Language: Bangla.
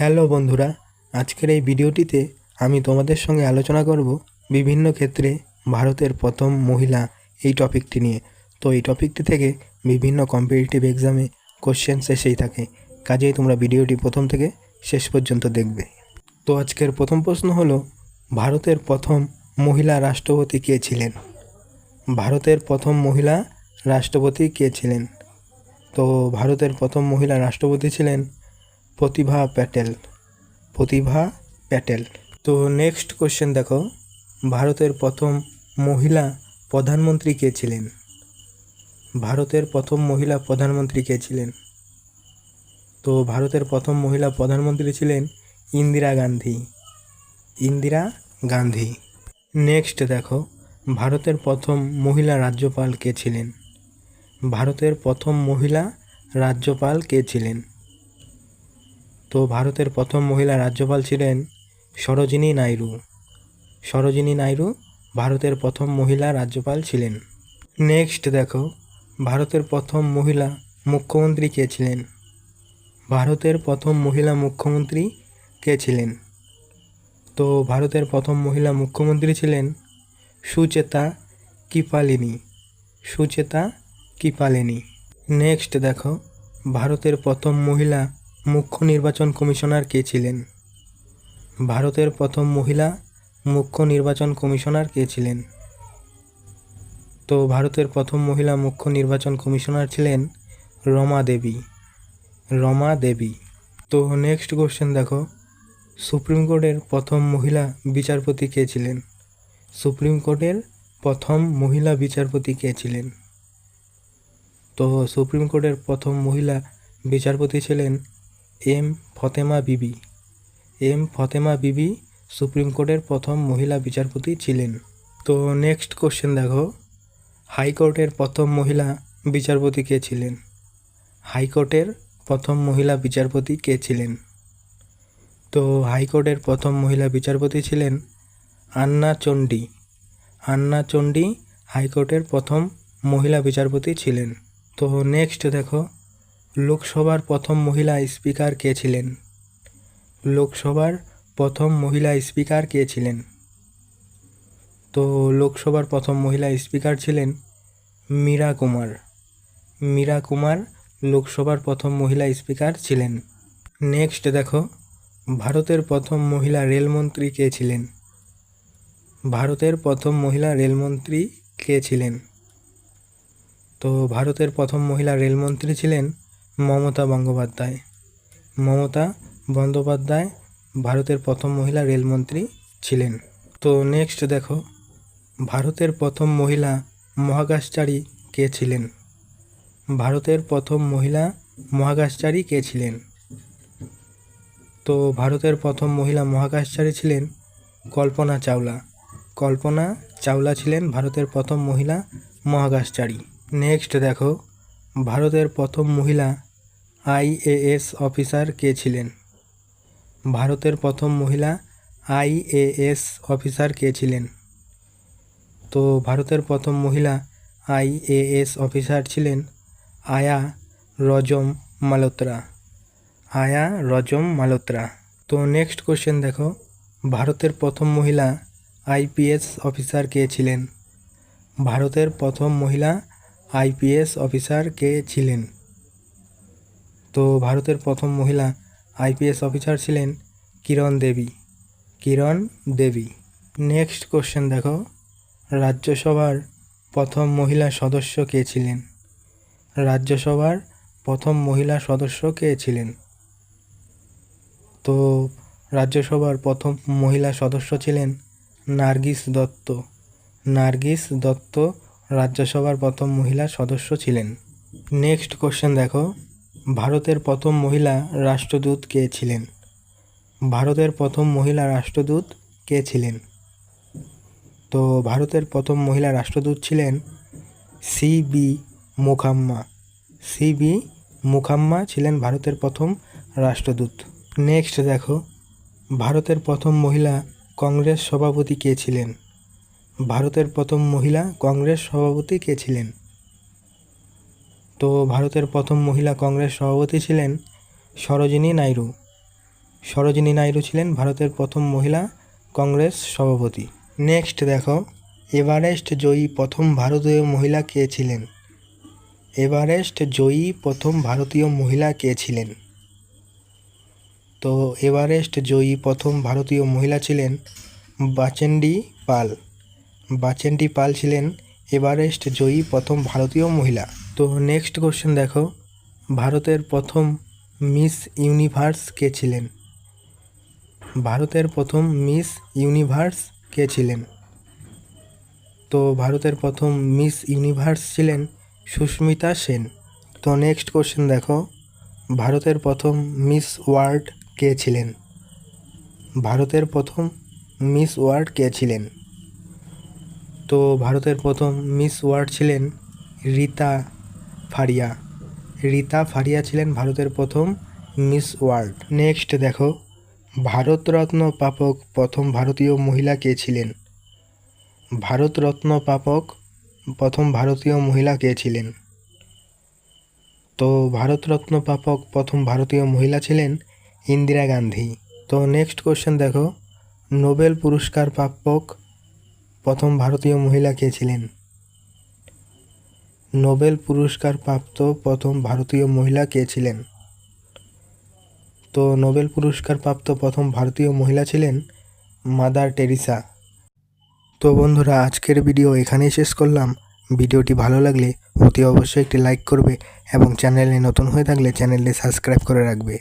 হ্যালো বন্ধুরা, আজকের এই ভিডিওটিতে আমি তোমাদের সঙ্গে আলোচনা করব বিভিন্ন ক্ষেত্রে ভারতের প্রথম মহিলা এই টপিকটি নিয়ে। তো এই টপিকটি থেকে বিভিন্ন কম্পিটিটিভ এক্সামে কোশ্চেন এসেই থাকে। কাজেই তোমরা ভিডিওটি প্রথম থেকে শেষ পর্যন্ত দেখবে। তো আজকের প্রথম প্রশ্ন হলো, ভারতের প্রথম মহিলা রাষ্ট্রপতি কে ছিলেন? ভারতের প্রথম মহিলা রাষ্ট্রপতি কে ছিলেন? তো ভারতের প্রথম মহিলা রাষ্ট্রপতি ছিলেন প্রতিভা প্যাটেল। প্রতিভা প্যাটেল। তো নেক্সট কোশ্চেন দেখো। ভারতের প্রথম মহিলা প্রধানমন্ত্রী কে ছিলেন? ভারতের প্রথম মহিলা প্রধানমন্ত্রী কে ছিলেন? তো ভারতের প্রথম মহিলা প্রধানমন্ত্রী ছিলেন ইন্দিরা গান্ধী। ইন্দিরা গান্ধী। নেক্সট দেখো। ভারতের প্রথম মহিলা রাজ্যপাল কে ছিলেন? ভারতের প্রথম মহিলা রাজ্যপাল কে ছিলেন? তো ভারতের প্রথম মহিলা রাজ্যপাল ছিলেন সরোজিনী নাইডু সরোজিনী নাইডু ভারতের প্রথম মহিলা রাজ্যপাল ছিলেন। নেক্সট দেখো, ভারতের প্রথম মহিলা মুখ্যমন্ত্রী কে ছিলেন? ভারতের প্রথম মহিলা মুখ্যমন্ত্রী কে ছিলেন? তো ভারতের প্রথম মহিলা মুখ্যমন্ত্রী ছিলেন সুচেতা কিপালিনী। সুচেতা কিপালিনী। নেক্সট দেখো, ভারতের প্রথম মহিলা মুখ্য নির্বাচন কমিশনার কে ছিলেন? ভারতের প্রথম মহিলা মুখ্য নির্বাচন কমিশনার কে ছিলেন? তো ভারতের প্রথম মহিলা মুখ্য নির্বাচন কমিশনার ছিলেন রমা দেবী। রমা দেবী। তো নেক্সট কোশ্চেন দেখো। সুপ্রিম কোর্টের প্রথম মহিলা বিচারপতি কে ছিলেন? সুপ্রিম কোর্টের প্রথম মহিলা বিচারপতি কে ছিলেন? তো সুপ্রিম কোর্টের প্রথম মহিলা বিচারপতি ছিলেন এম ফতেমা বিবি। এম ফতেমা বিবি সুপ্রিম কোর্টের প্রথম মহিলা বিচারপতি ছিলেন। তো নেক্সট কোশ্চেন দেখো। হাইকোর্টের প্রথম মহিলা বিচারপতি কে ছিলেন? হাইকোর্টের প্রথম মহিলা বিচারপতি কে ছিলেন? তো হাইকোর্টের প্রথম মহিলা বিচারপতি ছিলেন আন্না চণ্ডী। আন্না চণ্ডী হাইকোর্টের প্রথম মহিলা বিচারপতি ছিলেন। তো নেক্সট দেখো। লোকসভার প্রথম মহিলা স্পিকার কে ছিলেন? লোকসভার প্রথম মহিলা স্পিকার কে ছিলেন? তো লোকসভার প্রথম মহিলা স্পিকার ছিলেন মীরা কুমার। মীরা কুমার লোকসভার প্রথম মহিলা স্পিকার ছিলেন। নেক্সট দেখো, ভারতের প্রথম মহিলা রেলমন্ত্রী কে ছিলেন? ভারতের প্রথম মহিলা রেলমন্ত্রী কে ছিলেন? তো ভারতের প্রথম মহিলা রেলমন্ত্রী ছিলেন মমতা বন্দ্যোপাধ্যায়। মমতা বন্দ্যোপাধ্যায় ভারতের প্রথম মহিলা রেলমন্ত্রী ছিলেন। তো নেক্সট দেখো, ভারতের প্রথম মহিলা মহাকাশচারী কে ছিলেন? ভারতের প্রথম মহিলা মহাকাশচারী কে ছিলেন? তো ভারতের প্রথম মহিলা মহাকাশচারী ছিলেন কল্পনা চাওলা। কল্পনা চাওলা ছিলেন ভারতের প্রথম মহিলা মহাকাশচারী। নেক্সট দেখো, ভারতের প্রথম মহিলা আইএএস অফিসার কে ছিলেন? ভারতের প্রথম মহিলা আইএএস অফিসার কে ছিলেন? তো ভারতের প্রথম মহিলা আইএএস অফিসার ছিলেন আয়া রজম মালোত্রা। আয়া রজম মালোত্রা। তো নেক্সট কোশ্চেন দেখো। ভারতের প্রথম মহিলা আইপিএস অফিসার কে ছিলেন? ভারতের প্রথম মহিলা আইপিএস অফিসার কে ছিলেন? তো ভারতের প্রথম মহিলা আইপিএস অফিসার ছিলেন কিরণ দেবী। কিরণ দেবী। নেক্সট কোশ্চেন দেখো। রাজ্যসভার প্রথম মহিলা সদস্য কে ছিলেন? রাজ্যসভার প্রথম মহিলা সদস্য কে ছিলেন? তো রাজ্যসভার প্রথম মহিলা সদস্য ছিলেন নার্গিস দত্ত। নার্গিস দত্ত রাজ্যসভার প্রথম মহিলা সদস্য ছিলেন। নেক্সট কোশ্চেন দেখো। ভারতের প্রথম মহিলা রাষ্ট্রদূত কে ছিলেন? ভারতের প্রথম মহিলা রাষ্ট্রদূত কে ছিলেন? তো ভারতের প্রথম মহিলা রাষ্ট্রদূত ছিলেন C B Muthamma. C B Muthamma ছিলেন ভারতের প্রথম রাষ্ট্রদূত। নেক্সট দেখো, ভারতের প্রথম মহিলা কংগ্রেস সভাপতি কে ছিলেন? ভারতের প্রথম মহিলা কংগ্রেস সভাপতি কে ছিলেন? তো ভারতের প্রথম মহিলা কংগ্রেস সভাপতি ছিলেন সরোজিনী নাইডু। সরোজিনী নাইডু ছিলেন ভারতের প্রথম মহিলা কংগ্রেস সভাপতি। নেক্সট দেখো, এভারেস্ট জয়ী প্রথম ভারতীয় মহিলা কে ছিলেন? এভারেস্ট জয়ী প্রথম ভারতীয় মহিলা কে ছিলেন? তো এভারেস্ট জয়ী প্রথম ভারতীয় মহিলা ছিলেন বাচেন্ডি পাল। বাচেন্ডি পাল ছিলেন এভারেস্ট জয়ী প্রথম ভারতীয় মহিলা। তো নেক্সট কোশ্চেন দেখো। ভারতের প্রথম মিস ইউনিভার্স কে ছিলেন? ভারতের প্রথম মিস ইউনিভার্স কে ছিলেন? তো ভারতের প্রথম মিস ইউনিভার্স ছিলেন সুস্মিতা সেন। তো নেক্সট কোশ্চেন দেখো। ভারতের প্রথম মিস ওয়ার্ল্ড কে ছিলেন? ভারতের প্রথম মিস ওয়ার্ল্ড কে ছিলেন? তো ভারতের প্রথম মিস ওয়ার্ল্ড ছিলেন রীতা ফারিয়া। রীতা ফারিয়া ছিলেন ভারতের প্রথম মিস ওয়ার্ল্ড। নেক্সট দেখো। ভারতরত্ন পাপক প্রথম ভারতীয় মহিলা কে ছিলেন? ভারতরত্ন পাপক প্রথম ভারতীয় মহিলা কে ছিলেন? তো ভারতরত্ন পাপক প্রথম ভারতীয় মহিলা ছিলেন ইন্দিরা গান্ধী। তো নেক্সট কোশ্চেন দেখো। নোবেল পুরস্কার প্রাপক প্রথম ভারতীয় মহিলা কে ছিলেন? নোবেল পুরস্কার প্রাপ্ত প্রথম ভারতীয় মহিলা কে ছিলেন? তো নোবেল পুরস্কার প্রাপ্ত প্রথম ভারতীয় মহিলা ছিলেন মাদার টেরিসা। তো বন্ধুরা, আজকের ভিডিও এখানেই শেষ করলাম। ভিডিওটি ভালো লাগলে অতি অবশ্যই একটি লাইক করবে এবং চ্যানেলে নতুন হয়ে থাকলে চ্যানেলটি সাবস্ক্রাইব করে রাখবে।